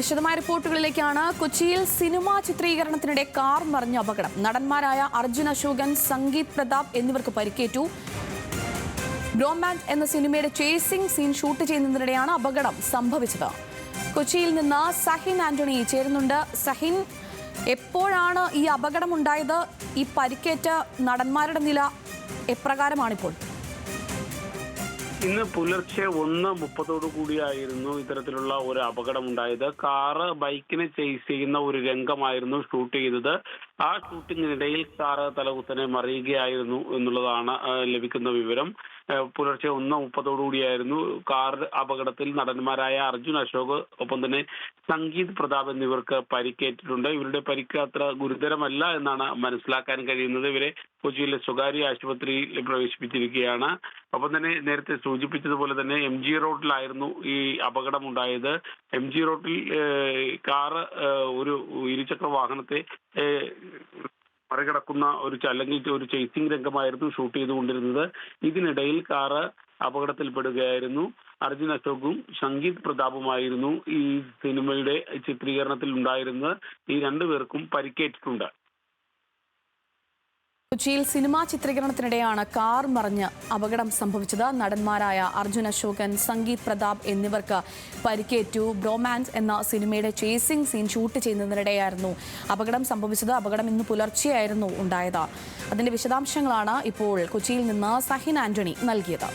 വിശദമായ റിപ്പോർട്ടുകളിലേക്കാണ് കൊച്ചിയിൽ cinema ചിത്രീകരണത്തിനിടെ car മറിഞ്ഞ അപകടം. നടന്മാരായ അർജുൻ അശോകൻ സംഗീത് പ്രതാപ് എന്നിവർക്ക് പരിക്കേറ്റു. ബ്രോംബാൻഡ് എന്ന സിനിമയുടെ ചേസിംഗ് സീൻ ഷൂട്ട് ചെയ്യുന്നതിനിടെയാണ് അപകടം സംഭവിച്ചത്. കൊച്ചിയിൽ നിന്ന് സഹിൻ ആന്റണി ചേരുന്നുണ്ട്. സഹിൻ എപ്പോഴാണ് ഈ അപകടം അപകടമുണ്ടായത്? ഈ പരിക്കേറ്റ നടന്മാരുടെ നില എപ്രകാരമാണിപ്പോൾ? ഇന്ന് പുലർച്ചെ ഒന്ന് മുപ്പതോടു കൂടിയായിരുന്നു ഇത്തരത്തിലുള്ള ഒരു അപകടം ഉണ്ടായത് കാറ് ബൈക്കിനെ ചേസ് ചെയ്യുന്ന ഒരു രംഗമായിരുന്നു ഷൂട്ട് ചെയ്തത്. ആ ഷൂട്ടിങ്ങിനിടയിൽ കാറ് തലകുത്തനെ മറിയുകയായിരുന്നു എന്നുള്ളതാണ് ലഭിക്കുന്ന വിവരം. പുലർച്ചെ ഒന്ന് മുപ്പതോടു കൂടിയായിരുന്നു കാർ അപകടത്തിൽ നടന്മാരായ അർജുൻ അശോക് ഒപ്പം തന്നെ സംഗീത് പ്രതാപ് എന്നിവർക്ക് പരിക്കേറ്റിട്ടുണ്ട്. ഇവരുടെ പരിക്ക് അത്ര ഗുരുതരമല്ല എന്നാണ് മനസ്സിലാക്കാൻ കഴിയുന്നത്. ഇവരെ കൊച്ചിയിലെ സ്വകാര്യ ആശുപത്രിയിൽ പ്രവേശിപ്പിച്ചിരിക്കുകയാണ്. ഒപ്പം തന്നെ നേരത്തെ സൂചിപ്പിച്ചതുപോലെ തന്നെ എം ജി റോഡിലായിരുന്നു ഈ അപകടം ഉണ്ടായത് എം ജി റോഡിൽ കാറ് ഒരു ഇരുചക്ര വാഹനത്തെ മറികടക്കുന്ന ഒരു അല്ലെങ്കിൽ ഒരു ചേസിംഗ് രംഗമായിരുന്നു ഷൂട്ട് ചെയ്തുകൊണ്ടിരുന്നത്. ഇതിനിടയിൽ കാറ് അപകടത്തിൽപ്പെടുകയായിരുന്നു. അർജുൻ അശോകും സംഗീത് പ്രതാപുമായിരുന്നു ഈ സിനിമയുടെ ചിത്രീകരണത്തിൽ ഉണ്ടായിരുന്നത് ഈ രണ്ടുപേർക്കും പരിക്കേറ്റിട്ടുണ്ട്. കൊച്ചിയിൽ സിനിമാ ചിത്രീകരണത്തിനിടെയാണ് കാർ മറിഞ്ഞ് അപകടം സംഭവിച്ചത്. നടന്മാരായ അർജുൻ അശോകൻ സംഗീത് പ്രതാപ് എന്നിവർക്ക് പരിക്കേറ്റു. ബ്രോമാൻസ് എന്ന സിനിമയുടെ ചേസിംഗ് സീൻ ഷൂട്ട് ചെയ്യുന്നതിനിടെയായിരുന്നു അപകടം സംഭവിച്ചത്. അപകടം ഇന്ന് പുലർച്ചെയായിരുന്നു ഉണ്ടായത്. അതിന്റെ വിശദാംശങ്ങളാണ് ഇപ്പോൾ കൊച്ചിയിൽ നിന്ന് സഹിൻ ആന്റണി നൽകിയത്.